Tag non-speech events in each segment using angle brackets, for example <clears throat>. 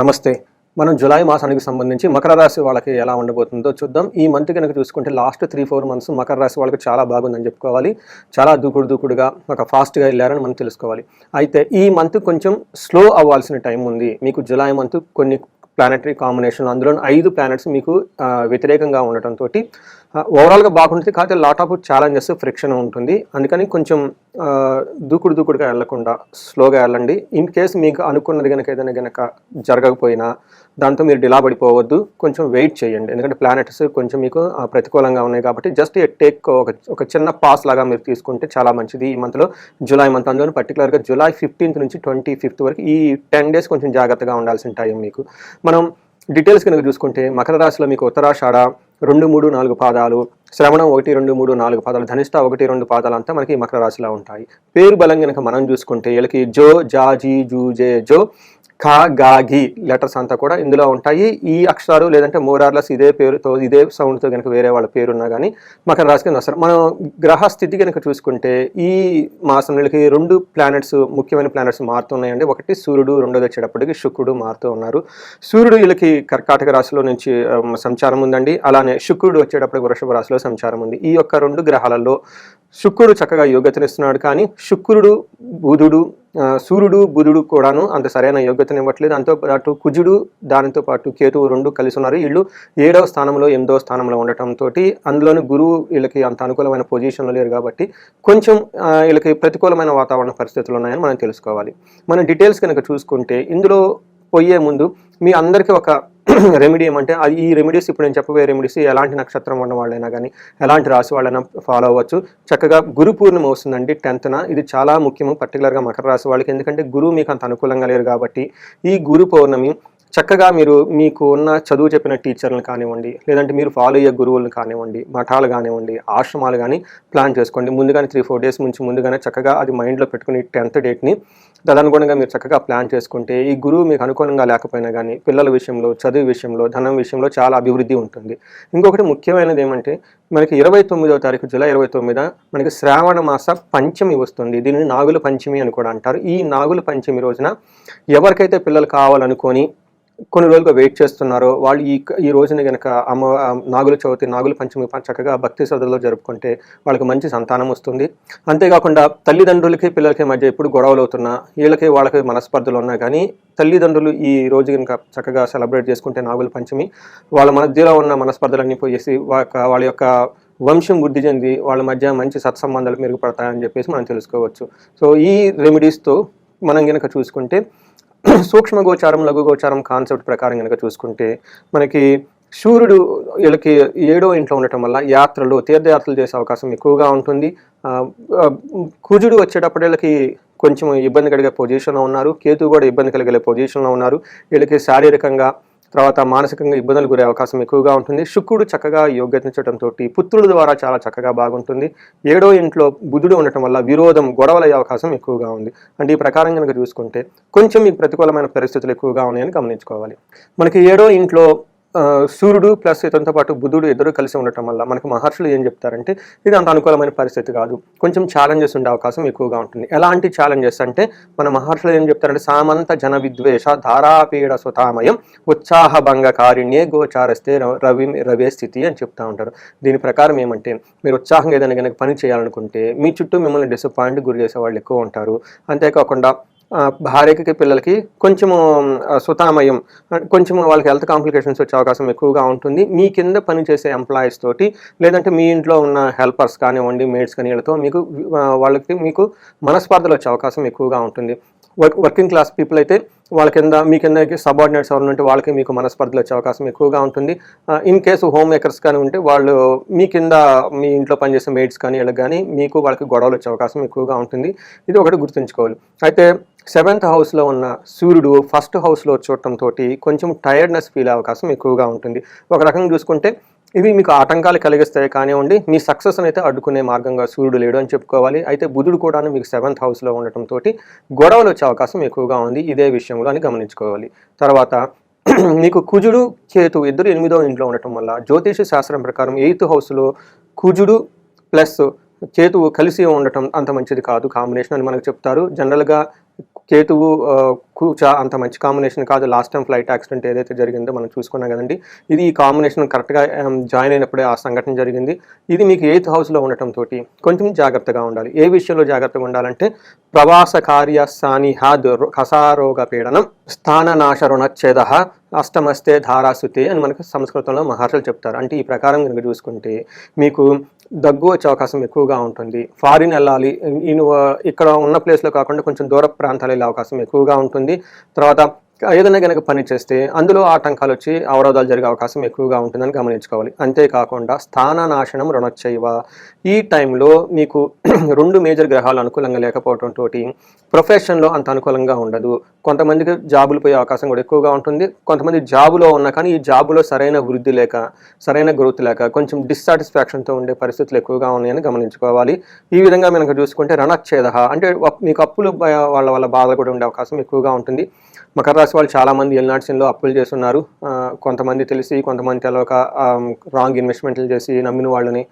నమస్తే. మనం జులై మాసానికి సంబంధించి మకర రాశి వాళ్ళకి ఎలా ఉండబోతుందో చూద్దాం. ఈ మంత్ కనుక చూసుకుంటే last three four months Makar రాశి వాళ్ళకి చాలా బాగుందని చెప్పుకోవాలి. చాలా దూకుడు దూకుడుగా ఒక ఫాస్ట్గా వెళ్ళారని మనం తెలుసుకోవాలి. అయితే ఈ మంత్ కొంచెం స్లో అవ్వాల్సిన టైం ఉంది. మీకు జులై మంత్ కొన్ని ప్లానెటరీ కాంబినేషన్ అందులో ఐదు ప్లానెట్స్ మీకు వ్యతిరేకంగా ఉండటంతో ఓవరాల్గా బాగుంటుంది కాకపోతే లాట్ ఆఫ్ ఛాలెంజెస్ ఫ్రిక్షన్ ఉంటుంది. అందుకని కొంచెం దూకుడు దూకుడుగా వెళ్ళకుండా స్లోగా వెళ్ళండి. ఇన్ కేస్ మీకు అనుకున్నది కనుక ఏదైనా కనుక జరగకపోయినా దాంతో మీరు డిలా పడిపోవద్దు. కొంచెం వెయిట్ చేయండి. ఎందుకంటే ప్లానెట్స్ కొంచెం మీకు ప్రతికూలంగా ఉన్నాయి కాబట్టి జస్ట్ టేక్ ఒక ఒక చిన్న పాస్ లాగా మీరు తీసుకుంటే చాలా మంచిది. ఈ మంత్లో జూలై మంత్ అందులో పర్టికులర్గా జూలై ఫిఫ్టీన్త్ నుంచి ట్వంటీ ఫిఫ్త్ వరకు ఈ టెన్ డేస్ కొంచెం జాగ్రత్తగా ఉండాల్సిన టైం మీకు. మనం డీటెయిల్స్ కనుక చూసుకుంటే మకర రాశిలో మీకు ఉత్తరాషాఢ రెండు మూడు నాలుగు పాదాలు. శ్రవణం ఒకటి రెండు మూడు నాలుగు పాదాలు. ధనిష్ట ఒకటి రెండు పాదాలు అంతా మనకి మకర రాశిలో ఉంటాయి. పేరు బలం కనుక మనం చూసుకుంటే వీళ్ళకి జో జా జీ జూ జే జో. ఖా గా లెటర్స్ అంతా కూడా ఇందులో ఉంటాయి. ఈ అక్షరాలు లేదంటే మోరార్లస్ ఇదే పేరుతో ఇదే సౌండ్తో కనుక వేరే వాళ్ళ పేరు ఉన్నా కానీ మకర రాశి కింద వస్తారు. మనం గ్రహ స్థితి కనుక చూసుకుంటే ఈ మాసం వీళ్ళకి రెండు ప్లానెట్స్ ముఖ్యమైన ప్లానెట్స్ మారుతున్నాయండి. ఒకటి సూర్యుడు రెండోది వచ్చేటప్పటికి శుక్రుడు మారుతూ ఉన్నారు. సూర్యుడు వీళ్ళకి కర్కాటక రాశిలో నుంచి సంచారం ఉందండి. అలానే శుక్రుడు వచ్చేటప్పటికి వృషభ రాశిలో సంచారం ఉంది. ఈ యొక్క రెండు గ్రహాలలో శుక్రుడు చక్కగా యోగ్యతనిస్తున్నాడు కానీ శుక్రుడు బుధుడు సూర్యుడు బుధుడు కూడాను అంత సరైన యోగ్యతను ఇవ్వట్లేదు దాంతో పాటు కుజుడు దానితో పాటు కేతువు రెండు కలిసి ఉన్నారు. వీళ్ళు ఏడవ స్థానంలో ఎనిమిదవ స్థానంలో ఉండటంతో అందులోని గురువు వీళ్ళకి అంత అనుకూలమైన పొజిషన్లో లేరు కాబట్టి కొంచెం వీళ్ళకి ప్రతికూలమైన వాతావరణ పరిస్థితులు ఉన్నాయని మనం తెలుసుకోవాలి. మనం డీటెయిల్స్ కనుక చూసుకుంటే ఇందులో పోయే ముందు మీ అందరికీ ఒక <clears throat> రెమెడీ ఏమంటే అది ఈ రెమెడీస్ ఇప్పుడు నేను చెప్పబోయే రెమెడీస్ ఎలాంటి నక్షత్రం ఉన్న వాళ్ళైనా కానీ ఎలాంటి రాశి వాళ్ళైనా ఫాలో అవ్వచ్చు. చక్కగా గురు పూర్ణిమ వస్తుందండి టెన్త్న ఇది చాలా ముఖ్యము పర్టికులర్గా మకర రాశి వాళ్ళకి. ఎందుకంటే గురువు మీకు అంత అనుకూలంగా లేరు కాబట్టి ఈ గురు పౌర్ణమి చక్కగా మీరు మీకు ఉన్న చదువు చెప్పిన టీచర్లను కానివ్వండి లేదంటే మీరు ఫాలో అయ్యే గురువులను కానివ్వండి మఠాలు కానివ్వండి ఆశ్రమాలు కానీ ప్లాన్ చేసుకోండి. ముందుగానే త్రీ ఫోర్ డేస్ నుంచి ముందుగానే చక్కగా అది మైండ్లో పెట్టుకుని టెన్త్ డేట్ని తదనుగుణంగా మీరు చక్కగా ప్లాన్ చేసుకుంటే ఈ గురువు మీకు అనుకూలంగా లేకపోయినా కానీ పిల్లల విషయంలో చదువు విషయంలో ధనం విషయంలో చాలా అభివృద్ధి ఉంటుంది. ఇంకొకటి ముఖ్యమైనది ఏమంటే మనకి ఇరవై తొమ్మిదవ తారీఖు జూలై ఇరవై తొమ్మిద మనకి శ్రావణ మాస పంచమి వస్తుంది. దీనిని నాగుల పంచమి అని కూడా అంటారు. ఈ నాగుల పంచమి రోజున ఎవరికైతే పిల్లలు కావాలనుకొని కొన్ని రోజులుగా వెయిట్ చేస్తున్నారో. వాళ్ళు ఈ ఈ రోజున కనుక అమ్మ నాగుల చవితి నాగుల పంచమి చక్కగా భక్తి శ్రద్ధలో జరుపుకుంటే వాళ్ళకి మంచి సంతానం వస్తుంది. అంతేకాకుండా తల్లిదండ్రులకి పిల్లలకి మధ్య ఎప్పుడు గొడవలు అవుతున్నా వీళ్ళకి వాళ్ళకి మనస్పర్ధలు ఉన్నా కానీ తల్లిదండ్రులు ఈ రోజు కనుక చక్కగా సెలబ్రేట్ చేసుకుంటే నాగుల పంచమి వాళ్ళ మధ్యలో ఉన్న మనస్పర్ధలన్నీ పోయేసి వాళ్ళ వాళ్ళ యొక్క వంశం వృద్ధి చెంది వాళ్ళ మధ్య మంచి సత్సంబంధాలు మెరుగుపడతాయని చెప్పేసి మనం తెలుసుకోవచ్చు. సో ఈ రెమెడీస్తో మనం కనుక చూసుకుంటే సూక్ష్మ గోచారం లఘు గోచారం కాన్సెప్ట్ ప్రకారం కనుక చూసుకుంటే మనకి సూర్యుడు వీళ్ళకి ఏడో ఇంట్లో ఉండటం వల్ల యాత్రలు తీర్థయాత్రలు చేసే అవకాశం ఎక్కువగా ఉంటుంది. కుజుడు వచ్చేటప్పుడు వీళ్ళకి కొంచెం ఇబ్బంది కలిగే పొజిషన్లో ఉన్నారు. కేతు కూడా ఇబ్బంది కలిగే పొజిషన్లో ఉన్నారు. వీళ్ళకి శారీరకంగా తర్వాత మానసికంగా ఇబ్బందులు గురే అవకాశం ఎక్కువగా ఉంటుంది. శుక్రుడు చక్కగా యోగ్యతించడంతో పుత్రుల ద్వారా చాలా చక్కగా బాగుంటుంది. ఏడో ఇంట్లో బుధుడు ఉండటం వల్ల విరోధం గొడవలయ్యే అవకాశం ఎక్కువగా ఉంది. అంటే ఈ ప్రకారం కనుక చూసుకుంటే కొంచెం మీకు ప్రతికూలమైన పరిస్థితులు ఎక్కువగా ఉన్నాయని గమనించుకోవాలి. మనకి ఏడో ఇంట్లో సూర్యుడు ప్లస్ ఇతనితో పాటు బుధుడు ఇద్దరు కలిసి ఉండటం వల్ల మనకు మహర్షులు ఏం చెప్తారంటే ఇది అంత అనుకూలమైన పరిస్థితి కాదు. కొంచెం ఛాలెంజెస్ ఉండే అవకాశం ఎక్కువగా ఉంటుంది. ఎలాంటి ఛాలెంజెస్ అంటే మన మహర్షులు ఏం చెప్తారంటే సామంత జన విద్వేష ధారాపీడ సుతామయం ఉత్సాహ భంగ కారిణ్యే గోచారస్తే రవి రవే స్థితి అని చెప్తా ఉంటారు. దీని ప్రకారం ఏమంటే మీరు ఉత్సాహంగా ఏదైనా కనుక పని చేయాలనుకుంటే మీ చుట్టూ మిమ్మల్ని డిసప్పాయింట్ గురి చేసే వాళ్ళు ఎక్కువ ఉంటారు. అంతేకాకుండా భార్యకి పిల్లలకి కొంచెము సుతామయం కొంచెం వాళ్ళకి హెల్త్ కాంప్లికేషన్స్ వచ్చే అవకాశం ఎక్కువగా ఉంటుంది. మీ కింద పనిచేసే ఎంప్లాయీస్ తోటి లేదంటే మీ ఇంట్లో ఉన్న హెల్పర్స్ కానివ్వండి మేడ్స్ కానీ వీళ్ళతో మీకు వాళ్ళకి మీకు మనస్పర్ధలు వచ్చే అవకాశం ఎక్కువగా ఉంటుంది. వర్కింగ్ క్లాస్ పీపుల్ అయితే వాళ్ళ కింద మీ కింద సబార్డినేట్స్ ఎవరు ఉంటే వాళ్ళకి మీకు మనస్పర్ధలు వచ్చే అవకాశం ఎక్కువగా ఉంటుంది. ఇన్ కేసు హోమ్ మేకర్స్ కానీ ఉంటే వాళ్ళు మీ కింద మీ ఇంట్లో పనిచేసే మేడ్స్ కానీ వీళ్ళకి కానీ మీకు వాళ్ళకి గొడవలు వచ్చే అవకాశం ఎక్కువగా ఉంటుంది. ఇది ఒకటి గుర్తుంచుకోవాలి. అయితే సెవెంత్ హౌస్లో ఉన్న సూర్యుడు ఫస్ట్ హౌస్లో చూడటంతో కొంచెం టైర్డ్నెస్ ఫీల్ అవకాశం ఎక్కువగా ఉంటుంది. ఒక రకంగా చూసుకుంటే ఇవి మీకు ఆటంకాలు కలిగిస్తాయి కానివ్వండి మీ సక్సెస్ అయితే అడ్డుకునే మార్గంగా సూర్యుడు లేడు అని చెప్పుకోవాలి. అయితే బుధుడు కూడా మీకు సెవెంత్ హౌస్లో ఉండటంతో గొడవలు వచ్చే అవకాశం ఎక్కువగా ఉంది. ఇదే విషయంలో అని గమనించుకోవాలి. తర్వాత <clears throat> మీకు కుజుడు కేతు ఇద్దరు ఎనిమిదో ఇంట్లో ఉండటం వల్ల జ్యోతిష శాస్త్రం ప్రకారం ఎయిత్ హౌస్లో కుజుడు ప్లస్ కేతువు కలిసి ఉండటం అంత మంచిది కాదు. కాంబినేషన్ అని మనకు చెప్తారు. జనరల్గా కేతువు ఆ, అంత మంచి కాంబినేషన్ కాదు. లాస్ట్ టైం ఫ్లైట్ యాక్సిడెంట్ ఏదైతే జరిగిందో మనం చూసుకున్నాం కదండి. ఇది ఈ కాంబినేషన్ కరెక్ట్గా జాయిన్ అయినప్పుడే ఆ సంఘటన జరిగింది. ఇది మీకు ఎయిత్ హౌస్లో ఉండటం తోటి కొంచెం జాగ్రత్తగా ఉండాలి. ఏ విషయంలో జాగ్రత్తగా ఉండాలంటే ప్రవాస కార్య సానిహాద్ కసారోగ పీడనం స్థాననాశ రుణచ్ఛేద అష్టమస్తే ధారాసుతే అని మనకు సంస్కృతంలో మహర్షులు చెప్తారు. అంటే ఈ ప్రకారం కనుక చూసుకుంటే మీకు దగ్గు వచ్చే అవకాశం ఎక్కువగా ఉంటుంది. ఫారిన్ వెళ్ళాలి. ఇక్కడ ఉన్న ప్లేస్లో కాకుండా కొంచెం దూర ప్రాంతాలు వెళ్ళే అవకాశం ఎక్కువగా ఉంటుంది. తర్వాత ఏదైనా కనుక పని చేస్తే అందులో ఆటంకాలు వచ్చి అవరోధాలు జరిగే అవకాశం ఎక్కువగా ఉంటుందని గమనించుకోవాలి. అంతేకాకుండా స్థాననాశనం రుణచ్చైవ. ఈ టైంలో మీకు <clears throat> రెండు మేజర్ గ్రహాలు అనుకూలంగా లేకపోవడంతో తోటి ప్రొఫెషన్లో అంత అనుకూలంగా ఉండదు. కొంతమందికి జాబులు పోయే అవకాశం కూడా ఎక్కువగా ఉంటుంది. కొంతమంది జాబులో ఉన్నా కానీ ఈ జాబులో సరైన వృద్ధి లేక సరైన గ్రోత్ లేక కొంచెం డిస్సాటిస్ఫాక్షన్తో ఉండే పరిస్థితులు ఎక్కువగా ఉన్నాయని గమనించుకోవాలి. ఈ విధంగా మనకు చూసుకుంటే రణచ్ఛేద అంటే మీకు అప్పులు వాళ్ళ వల్ల బాధ కూడా ఉండే అవకాశం ఎక్కువగా ఉంటుంది. మకర రాశి వాళ్ళు చాలామంది ఎల్నాడ్సిన్లో అప్పులు చేస్తున్నారు. కొంతమంది తెలిసి కొంతమంది తెలవక రాంగ్ ఇన్వెస్ట్మెంట్లు చేసి నమ్మిన వాళ్ళని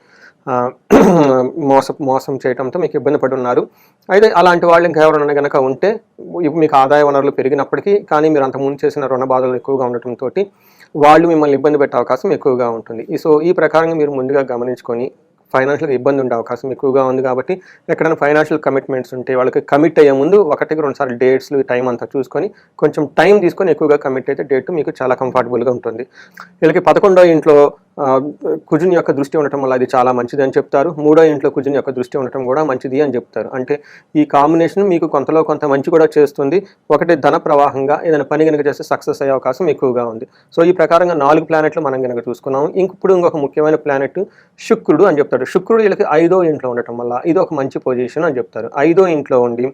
<clears throat> మోస మోసం చేయడంతో మీకు ఇబ్బంది పడి ఉన్నారు అయితే అలాంటి వాళ్ళు ఇంకెవరైనా కనుక ఉంటే మీకు ఆదాయ వనరులు పెరిగినప్పటికీ కానీ మీరు అంతకుముందు చేసిన రుణ బాధలు ఎక్కువగా ఉండటంతో వాళ్ళు మిమ్మల్ని ఇబ్బంది పెట్టే అవకాశం ఎక్కువగా ఉంటుంది. సో ఈ ప్రకారంగా మీరు ముందుగా గమనించుకొని ఫైనాన్షియల్ ఇబ్బంది ఉండే అవకాశం ఎక్కువగా ఉంది కాబట్టి ఎక్కడైనా ఫైనాన్షియల్ కమిట్మెంట్స్ ఉంటే వాళ్ళకి కమిట్ అయ్యే ముందు ఒకటికి రెండు సార్లు డేట్స్లు టైం అంతా చూసుకొని కొంచెం టైం తీసుకొని ఎక్కువగా కమిట్ అయితే డేట్ మీకు చాలా కంఫర్టబుల్గా ఉంటుంది. వీళ్ళకి పదకొండో ఇంట్లో కుజుని యొక్క దృష్టి ఉండటం వల్ల అది చాలా మంచిది అని చెప్తారు. మూడో ఇంట్లో కుజుని యొక్క దృష్టి ఉండటం కూడా మంచిది అని చెప్తారు. అంటే ఈ కాంబినేషన్ మీకు కొంతలో కొంత మంచి కూడా చేస్తుంది. ఒకటి ధన ప్రవాహంగా ఏదైనా పని కనుక చేస్తే సక్సెస్ అయ్యే అవకాశం ఎక్కువగా ఉంది. సో ఈ ప్రకారంగా నాలుగు ప్లానెట్లు మనం కనుక చూసుకున్నాం ఇంక ఇప్పుడు ఇంకొక ముఖ్యమైన ప్లానెట్ శుక్రుడు అని చెప్తాడు శుక్రుడు వీళ్ళకి ఐదో ఇంట్లో ఉండటం వల్ల ఇది ఒక మంచి పొజిషన్ అని చెప్తారు. ఐదో ఇంట్లో ఉండి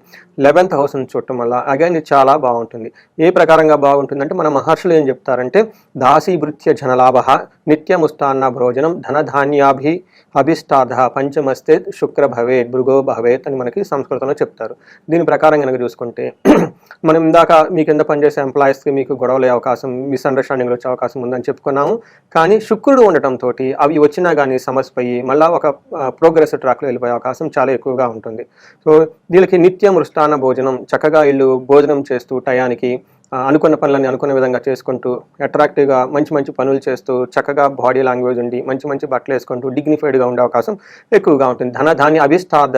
లెవెన్త్ హౌస్ నుంచి చూడటం వల్ల అగైన్ ఇది చాలా బాగుంటుంది. ఏ ప్రకారంగా బాగుంటుందంటే మన మహర్షులు ఏం చెప్తారంటే దాసీభృత్య జనలాభ నిత్యముస్తాన్న భోజనం ధనధాన్యాభి అభిష్టార్థ పంచమస్తే శుక్ర భవేత్ భృగో భవేత్ అని మనకి సంస్కృతంలో చెప్తారు. దీని ప్రకారం కనుక చూసుకుంటే <clears throat> మనం ఇందాక మీ కింద పనిచేసే ఎంప్లాయీస్కి మీకు గొడవలే అవకాశం మిస్అండర్స్టాండింగ్లు వచ్చే అవకాశం ఉందని చెప్పుకున్నాము. కానీ శుక్రుడు ఉండటంతో అవి వచ్చినా కానీ సమస్య పోయి మళ్ళీ ఒక ప్రోగ్రెస్ ట్రాక్లో వెళ్ళిపోయే అవకాశం చాలా ఎక్కువగా ఉంటుంది. సో వీళ్ళకి నిత్యం మృష్టాన్న భోజనం చక్కగా ఇల్లు భోజనం చేస్తూ టయానికి అనుకున్న పనులని అనుకున్న విధంగా చేసుకుంటూ అట్రాక్టివ్గా మంచి మంచి పనులు చేస్తూ చక్కగా బాడీ లాంగ్వేజ్ ఉండి మంచి మంచి బట్టలు వేసుకుంటూ డిగ్నిఫైడ్గా ఉండే అవకాశం ఎక్కువగా ఉంటుంది. ధన ధాన్య అభిష్టార్థ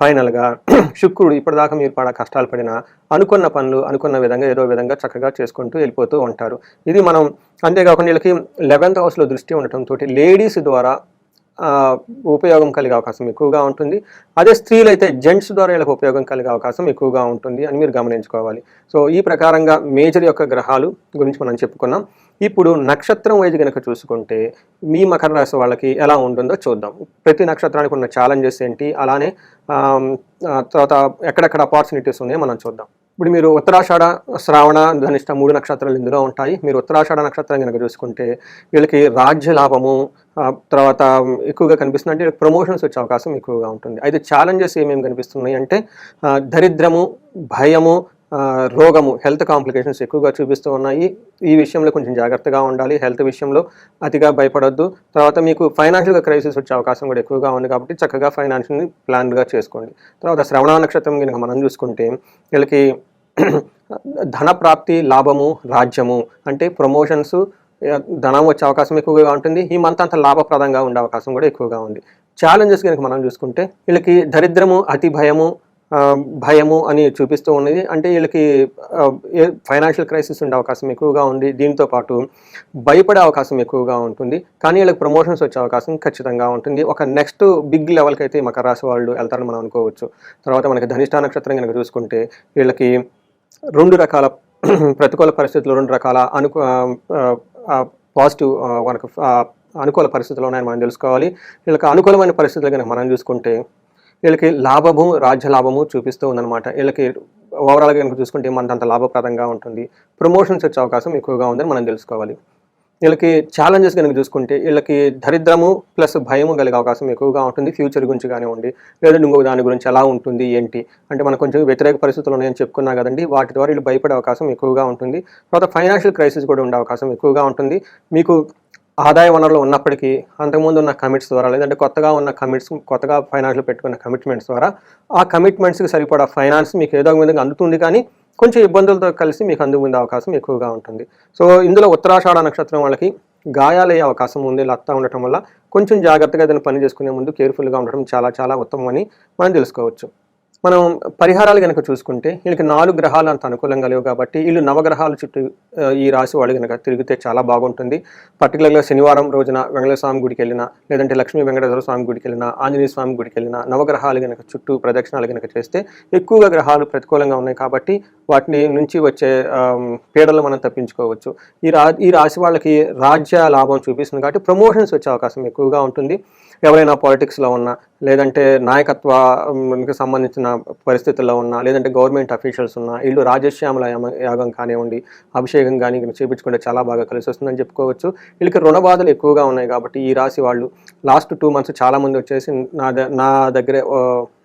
ఫైనల్గా <clears throat> శుక్రుడు ఇప్పటిదాకా మీరు పడ కష్టాలు పడినా అనుకున్న పనులు అనుకున్న విధంగా ఏదో విధంగా చక్కగా చేసుకుంటూ వెళ్ళిపోతూ ఉంటారు. ఇది మనం అంతేకాకుండా వీళ్ళకి లెవెన్త్ హౌస్లో దృష్టి ఉండటంతో లేడీస్ ద్వారా ఉపయోగం కలిగే అవకాశం ఎక్కువగా ఉంటుంది. అదే స్త్రీలు అయితే జెంట్స్ ద్వారా వీళ్ళకి ఉపయోగం కలిగే అవకాశం ఎక్కువగా ఉంటుంది అని మీరు గమనించుకోవాలి. సో ఈ ప్రకారంగా మేజర్ యొక్క గ్రహాలు గురించి మనం చెప్పుకున్నాం. ఇప్పుడు నక్షత్రం వైద్య కనుక చూసుకుంటే మీ మకర రాశి వాళ్ళకి ఎలా ఉంటుందో చూద్దాం. ప్రతి నక్షత్రానికి ఉన్న ఛాలెంజెస్ ఏంటి? అలానే తర్వాత ఎక్కడెక్కడ ఆపర్చునిటీస్ ఉన్నాయో మనం చూద్దాం. ఇప్పుడు మీరు ఉత్తరాషాఢ శ్రావణ ధనిష్ట మూడు నక్షత్రాలు ఇందులో ఉంటాయి. మీరు ఉత్తరాషాఢ నక్షత్రం కనుక చూసుకుంటే వీళ్ళకి రాజ్య లాభము తర్వాత ఎక్కువగా కనిపిస్తుంది అంటే ప్రమోషన్స్ వచ్చే అవకాశం ఎక్కువగా ఉంటుంది. అయితే ఛాలెంజెస్ ఏమేమి కనిపిస్తున్నాయి అంటే దరిద్రము భయము రోగము హెల్త్ కాంప్లికేషన్స్ ఎక్కువగా చూపిస్తూ ఉన్నాయి. ఈ విషయంలో కొంచెం జాగ్రత్తగా ఉండాలి. హెల్త్ విషయంలో అతిగా భయపడొద్దు. తర్వాత మీకు ఫైనాన్షియల్గా క్రైసిస్ వచ్చే అవకాశం కూడా ఎక్కువగా ఉంది కాబట్టి చక్కగా ఫైనాన్షియల్ని ప్లాన్గా చేసుకోండి. తర్వాత శ్రవణ నక్షత్రం కనుక మనం చూసుకుంటే వీళ్ళకి <clears throat> ధన ప్రాప్తి లాభము రాజ్యము అంటే ప్రమోషన్స్ ధనం వచ్చే అవకాశం ఎక్కువగా ఉంటుంది. ఈ మంత్ అంత లాభప్రదంగా ఉండే అవకాశం కూడా ఎక్కువగా ఉంది. ఛాలెంజెస్ కనుక మనం చూసుకుంటే వీళ్ళకి దరిద్రము అతి భయము భయము అని చూపిస్తూ ఉన్నది. అంటే వీళ్ళకి ఫైనాన్షియల్ క్రైసిస్ ఉండే అవకాశం ఎక్కువగా ఉంది. దీంతో పాటు భయపడే అవకాశం ఎక్కువగా ఉంటుంది. కానీ వీళ్ళకి ప్రమోషన్స్ వచ్చే అవకాశం ఖచ్చితంగా ఉంటుంది. ఒక నెక్స్ట్ బిగ్ లెవెల్కి అయితే మకర రాశి వాళ్ళు వెళ్తారని మనం అనుకోవచ్చు. తర్వాత మనకి ధనిష్ట నక్షత్రం కనుక చూసుకుంటే వీళ్ళకి రెండు రకాల <clears throat> ప్రతికూల పరిస్థితులు రెండు రకాల అనుకు పాజిటివ్ మనకు అనుకూల పరిస్థితులు ఉన్నాయని మనం తెలుసుకోవాలి. వీళ్ళకి అనుకూలమైన పరిస్థితులు కనుక మనం చూసుకుంటే వీళ్ళకి లాభము రాజ్య లాభము చూపిస్తూ ఉందన్నమాట. వీళ్ళకి ఓవరాల్గా కనుక చూసుకుంటే మనకు అంత లాభప్రదంగా ఉంటుంది. ప్రమోషన్స్ వచ్చే అవకాశం ఎక్కువగా ఉందని మనం తెలుసుకోవాలి. వీళ్ళకి ఛాలెంజెస్ కనుక చూసుకుంటే వీళ్ళకి దరిద్రము ప్లస్ భయము కలిగే అవకాశం ఎక్కువగా ఉంటుంది. ఫ్యూచర్ గురించి కానివ్వండి లేదంటే ఇంకొక దాని గురించి ఎలా ఉంటుంది ఏంటి? అంటే మనకు కొంచెం వ్యతిరేక పరిస్థితులు ఉన్నాయని చెప్పుకున్నా కదండి వాటి ద్వారా వీళ్ళు భయపడే అవకాశం ఎక్కువగా ఉంటుంది. తర్వాత ఫైనాన్షియల్ క్రైసిస్ కూడా ఉండే అవకాశం ఎక్కువగా ఉంటుంది. మీకు ఆదాయ వనరులు ఉన్నప్పటికీ అంతకుముందు ఉన్న కమిట్స్ ద్వారా లేదంటే కొత్తగా ఉన్న కమిట్స్ కొత్తగా ఫైనాన్స్లో పెట్టుకున్న కమిట్మెంట్స్ ద్వారా ఆ కమిట్మెంట్స్కి సరిపడా ఫైనాన్స్ మీకు ఏదో ఒక విధంగా అందుతుంది కానీ కొంచెం ఇబ్బందులతో కలిసి మీకు అందుకుండే అవకాశం ఎక్కువగా ఉంటుంది. సో ఇందులో ఉత్తరాషాఢ నక్షత్రం వాళ్ళకి గాయాలయ్యే అవకాశం ఉంది. లత్తా ఉండటం వల్ల కొంచెం జాగ్రత్తగా ఏదైనా పని చేసుకునే ముందు కేర్ఫుల్గా ఉండటం చాలా చాలా ఉత్తమం అని మనం తెలుసుకోవచ్చు. మనం పరిహారాలు కనుక చూసుకుంటే వీళ్ళకి నాలుగు గ్రహాలు అంత అనుకూలంగా లేవు కాబట్టి వీళ్ళు నవగ్రహాల చుట్టూ ఈ రాశి వాళ్ళు కనుక తిరిగితే చాలా బాగుంటుంది. పర్టికులర్గా శనివారం రోజున వెంకటేశ్వర గుడికి వెళ్ళినా లేదంటే లక్ష్మీ వెంకటేశ్వర స్వామి గుడికి వెళ్ళినా ఆంజనేయ స్వామి గుడికి వెళ్ళినా నవగ్రహాలు కనుక చుట్టూ ప్రదక్షిణాలు కనుక చేస్తే ఎక్కువగా గ్రహాలు ప్రతికూలంగా ఉన్నాయి కాబట్టి వాటిని నుంచి వచ్చే పీడలు మనం తప్పించుకోవచ్చు. ఈ రా ఈ రాశి వాళ్ళకి రాజ్య లాభం చూపిస్తుంది కాబట్టి ప్రమోషన్స్ వచ్చే అవకాశం ఎక్కువగా ఉంటుంది. ఎవరైనా పాలిటిక్స్లో ఉన్నా లేదంటే నాయకత్వానికి సంబంధించిన పరిస్థితుల్లో ఉన్నా లేదంటే గవర్నమెంట్ అఫీషియల్స్ ఉన్నా వీళ్ళు రాజశ్యామల యాగం కానివ్వండి అభిషేకం కానీ చేపించుకుంటే చాలా బాగా కలిసి వస్తుందని చెప్పుకోవచ్చు. వీళ్ళకి రుణ బాధలు ఎక్కువగా ఉన్నాయి కాబట్టి ఈ రాశి వాళ్ళు లాస్ట్ టూ మంత్స్ చాలామంది వచ్చేసి నా నా దగ్గరే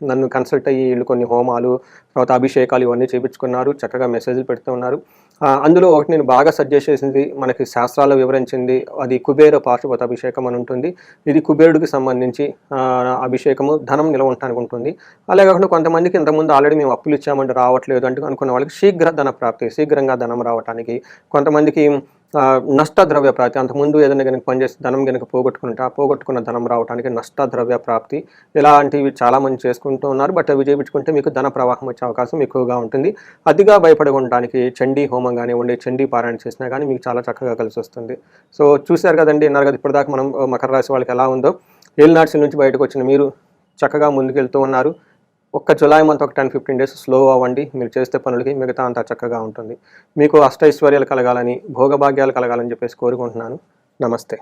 నన్ను కన్సల్ట్ అయ్యి వీళ్ళు కొన్ని హోమాలు తర్వాత అభిషేకాలు ఇవన్నీ చేపించుకున్నారు. చక్కగా మెసేజ్లు పెడుతూ ఉన్నారు. అందులో ఒకటి నేను బాగా సజెస్ట్ చేసింది మనకి శాస్త్రాలు వివరించింది అది కుబేర పార్శ్వత అభిషేకం అని ఉంటుంది. ఇది కుబేరుడికి సంబంధించి అభిషేకము ధనం నిల్వ ఉండటానికి ఉంటుంది. అలాగే కాకుండా కొంతమందికి ఇంతకుముందు ఆల్రెడీ మేము అప్పులు ఇచ్చామంటే రావట్లేదు అంటే అనుకున్న వాళ్ళకి శీఘ్ర ధన ప్రాప్తి శీఘ్రంగా ధనం రావడానికి కొంతమందికి నష్ట ద్రవ్య ప్రాప్తి. అంతకుముందు ఏదైనా కనుక పనిచేసి ధనం కనుక పోగొట్టుకుంటే ఆ పోగొట్టుకున్న ధనం రావడానికి నష్ట ద్రవ్య ప్రాప్తి. ఇలాంటివి చాలామంది చేసుకుంటూ ఉన్నారు. బట్ అవి చేయించుకుంటే మీకు ధన ప్రవాహం వచ్చే అవకాశం ఎక్కువగా ఉంటుంది. అతిగా భయపడకుండానికి చండీ హోమం కానివ్వండి చండీ పారాయణ చేసినా కానీ మీకు చాలా చక్కగా కలిసి వస్తుంది. సో చూశారు కదండి అన్నారు కదా ఇప్పటిదాకా మనం మకర రాశి వాళ్ళకి ఎలా ఉందో. ఏలినాటి నుంచి బయటకు వచ్చిన మీరు చక్కగా ముందుకెళ్తూ ఉన్నారు. ఒక్క జులై మంత్ ఒక టెన్ ఫిఫ్టీన్ డేస్ స్లో అవ్వండి. మీరు చేస్తే పనులకి మిగతా అంతా చక్కగా ఉంటుంది. మీకు అష్టైశ్వర్యాలు కలగాలని భోగభాగ్యాలు కలగాలని చెప్పేసి కోరుకుంటున్నాను. నమస్తే.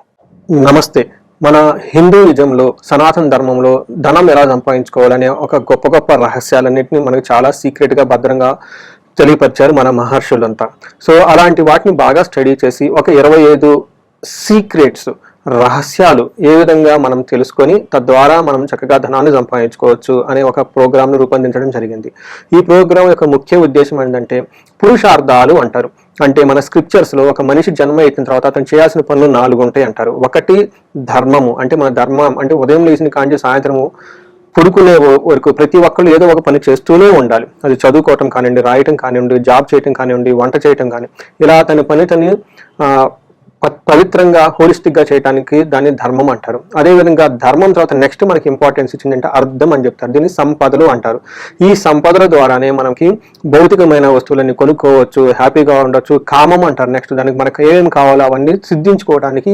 నమస్తే. మన హిందూయిజంలో సనాతన ధర్మంలో ధనం ఎలా సంపాదించుకోవాలనే ఒక గొప్ప గొప్ప రహస్యాలన్నింటినీ మనకు చాలా సీక్రెట్గా భద్రంగా తెలియపరిచారు మన మహర్షులంతా. సో అలాంటి వాటిని బాగా స్టడీ చేసి ఒక ఇరవై ఐదు సీక్రెట్స్ రహస్యాలు ఏ విధంగా మనం తెలుసుకొని తద్వారా మనం చక్కగా ధనాన్ని సంపాదించుకోవచ్చు అనే ఒక ప్రోగ్రామ్ను రూపొందించడం జరిగింది. ఈ ప్రోగ్రామ్ యొక్క ముఖ్య ఉద్దేశం ఏంటంటే పురుషార్థాలు అంటారు. అంటే మన స్క్రిప్చర్స్లో ఒక మనిషి జన్మ అయిన తర్వాత అతను చేయాల్సిన పనులు నాలుగు ఉంటాయి అంటారు. ఒకటి ధర్మము. అంటే మన ధర్మం అంటే ఉదయం లేచిన కాంచి సాయంత్రము పుడుకునే వరకు ప్రతి ఒక్కళ్ళు ఏదో ఒక పని చేస్తూనే ఉండాలి. అది చదువుకోవటం కానివ్వండి రాయటం కానివ్వండి జాబ్ చేయటం కానివ్వండి వంట చేయటం కానీ ఇలా తన పని తను పవిత్రంగా హోలిస్టిక్గా చేయడానికి దాన్ని ధర్మం అంటారు. అదేవిధంగా ధర్మం తర్వాత నెక్స్ట్ మనకి ఇంపార్టెన్స్ ఇచ్చిందంటే అర్థం అని చెప్తారు. దీన్ని సంపదలు అంటారు. ఈ సంపదల ద్వారానే మనకి భౌతికమైన వస్తువులని కొనుక్కోవచ్చు హ్యాపీగా ఉండొచ్చు కామం అంటారు నెక్స్ట్ దానికి మనకు ఏమేమి కావాలో అవన్నీ సిద్ధించుకోవడానికి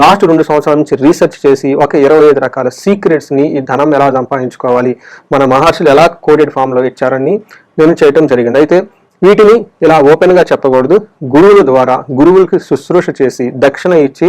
లాస్ట్ రెండు సంవత్సరాల నుంచి రీసెర్చ్ చేసి ఒక ఇరవై ఐదు రకాల సీక్రెట్స్ని ఈ ధనం ఎలా సంపాదించుకోవాలి మన మహర్షులు ఎలా కోడెడ్ ఫామ్లో ఇచ్చారని నేను చేయటం జరిగింది. అయితే వీటిని ఇలా ఓపెన్గా చెప్పకూడదు. గురువుల ద్వారా గురువులకి శుశ్రూష చేసి దక్షిణ ఇచ్చి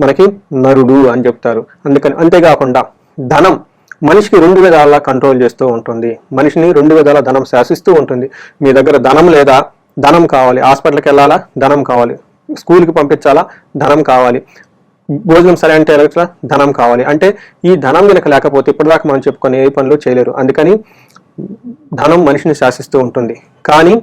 మనకి నరుడు అని చెప్తారు. అందుకని అంతేకాకుండా ధనం మనిషికి రెండు విధాలా కంట్రోల్ చేస్తూ ఉంటుంది. మనిషిని రెండు విధాల ధనం శాసిస్తూ ఉంటుంది. మీ దగ్గర ధనం లేదా ధనం కావాలి. హాస్పిటల్కి వెళ్ళాలా? ధనం కావాలి. స్కూల్కి పంపించాలా? ధనం కావాలి. భోజనం సరే అంటే ధనం కావాలి. అంటే ఈ ధనం కనుక లేకపోతే ఇప్పటిదాకా మనం చెప్పుకొని ఏ పనులు చేయలేరు. అందుకని ధనం మనిషిని శాసిస్తూ ఉంటుంది. కానీ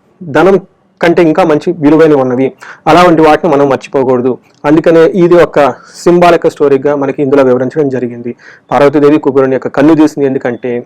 ధనం కంటే ఇంకా మంచి విలువైన ఉన్నవి. అలాంటి వాటిని మనం మర్చిపోకూడదు. అందుకనే ఇది ఒక సింబాలిక స్టోరీగా మనకి ఇందులో వివరించడం జరిగింది. పార్వతీదేవి కుబేరుని యొక్క కన్ను తీసింది ఎందుకంటే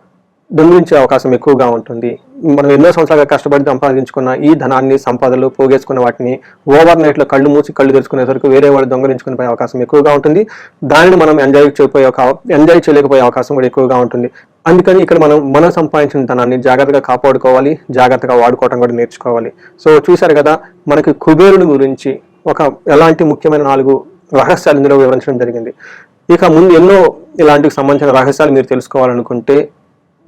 దొంగిలించే అవకాశం ఎక్కువగా ఉంటుంది. మనం ఎన్నో సంవత్సరాలుగా కష్టపడి సంపాదించుకున్న ఈ ధనాన్ని సంపదలు పోగేసుకున్న వాటిని ఓవర్ నైట్లో కళ్ళు మూసి కళ్ళు తెరుచుకునేసరికి వేరే వాళ్ళు దొంగలించుకునే పోయే అవకాశం ఎక్కువగా ఉంటుంది. దానిని మనం ఎంజాయ్ చేయకపోయే ఎంజాయ్ చేయలేకపోయే అవకాశం కూడా ఎక్కువగా ఉంటుంది. అందుకని ఇక్కడ మనం మనం సంపాదించిన ధనాన్ని జాగ్రత్తగా కాపాడుకోవాలి జాగ్రత్తగా వాడుకోవడం కూడా నేర్చుకోవాలి. సో చూశారు కదా మనకి కుబేరుని గురించి ఒక ఎలాంటి ముఖ్యమైన నాలుగు రహస్యాలు ఇందులో వివరించడం జరిగింది. ఇక ముందు ఎన్నో ఇలాంటికి సంబంధించిన రహస్యాలు మీరు తెలుసుకోవాలనుకుంటే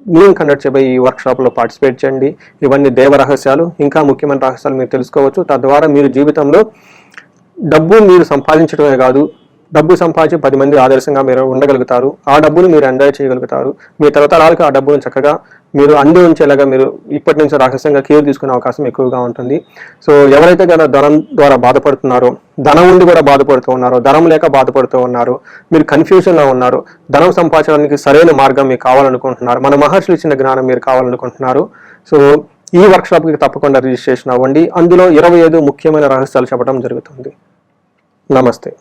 మేము కండక్ట్ చేయబోయే ఈ వర్క్షాప్లో పార్టిసిపేట్ చేయండి. ఇవన్నీ దేవ రహస్యాలు ఇంకా ముఖ్యమైన రహస్యాలు మీరు తెలుసుకోవచ్చు. తద్వారా మీరు జీవితంలో డబ్బు మీరు సంపాదించడమే కాదు డబ్బు సంపాదించి పది మంది ఆదర్శంగా మీరు ఉండగలుగుతారు. ఆ డబ్బును మీరు ఎంజాయ్ చేయగలుగుతారు. మీ తరతరాలకు ఆ డబ్బును చక్కగా మీరు అండి ఉంచేలాగా మీరు ఇప్పటి నుంచి రహస్యంగా కేర్ తీసుకునే అవకాశం ఎక్కువగా ఉంటుంది. సో ఎవరైతే కదా ధనం ద్వారా బాధపడుతున్నారో ధనం ఉండి కూడా బాధపడుతూ ఉన్నారో ధనం లేక బాధపడుతూ ఉన్నారు మీరు కన్ఫ్యూజన్లో ఉన్నారు ధనం సంపాదించడానికి సరైన మార్గం మీకు కావాలనుకుంటున్నారు మన మహర్షులు ఇచ్చిన జ్ఞానం మీరు కావాలనుకుంటున్నారు. సో ఈ వర్క్షాప్కి తప్పకుండా రిజిస్ట్రేషన్ అవ్వండి. అందులో ఇరవై ఐదు ముఖ్యమైన రహస్యాలు చెప్పడం జరుగుతుంది. నమస్తే.